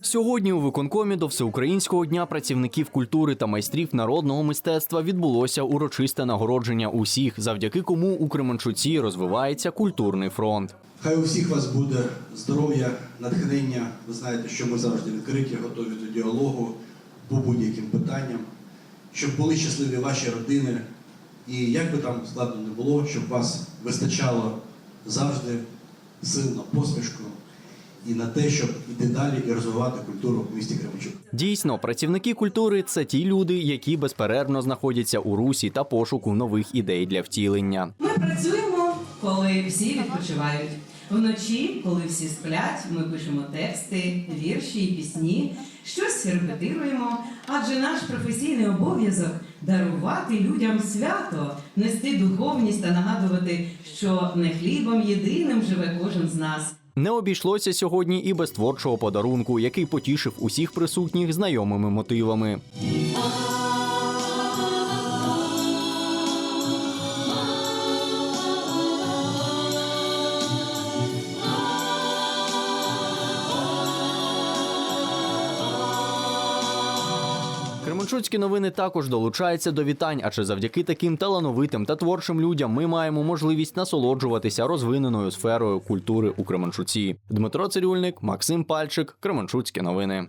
Сьогодні у виконкомі до Всеукраїнського дня працівників культури та майстрів народного мистецтва відбулося урочисте нагородження усіх, завдяки кому у Кременчуці розвивається культурний фронт. Хай у всіх вас буде здоров'я, натхнення. Ви знаєте, що ми завжди відкриті, готові до діалогу по будь-яким питанням, щоб були щасливі ваші родини. І як би там складно не було, щоб вас вистачало завжди сил на посмішку і на те, щоб іти далі і розвивати культуру в місті Кременчук. Дійсно, працівники культури це ті люди, які безперервно знаходяться у русі та пошуку нових ідей для втілення. Ми працюємо, коли всі відпочивають. Вночі, коли всі сплять, ми пишемо тексти, вірші і пісні, щось репетируємо, адже наш професійний обов'язок дарувати людям свято, нести духовність та нагадувати, що не хлібом єдиним живе кожен з нас. Не обійшлося сьогодні і без творчого подарунку, який потішив усіх присутніх знайомими мотивами. Кременчуцькі новини також долучаються до вітань, адже завдяки таким талановитим та творчим людям ми маємо можливість насолоджуватися розвиненою сферою культури у Кременчуці. Дмитро Цирюльник, Максим Пальчик, Кременчуцькі новини.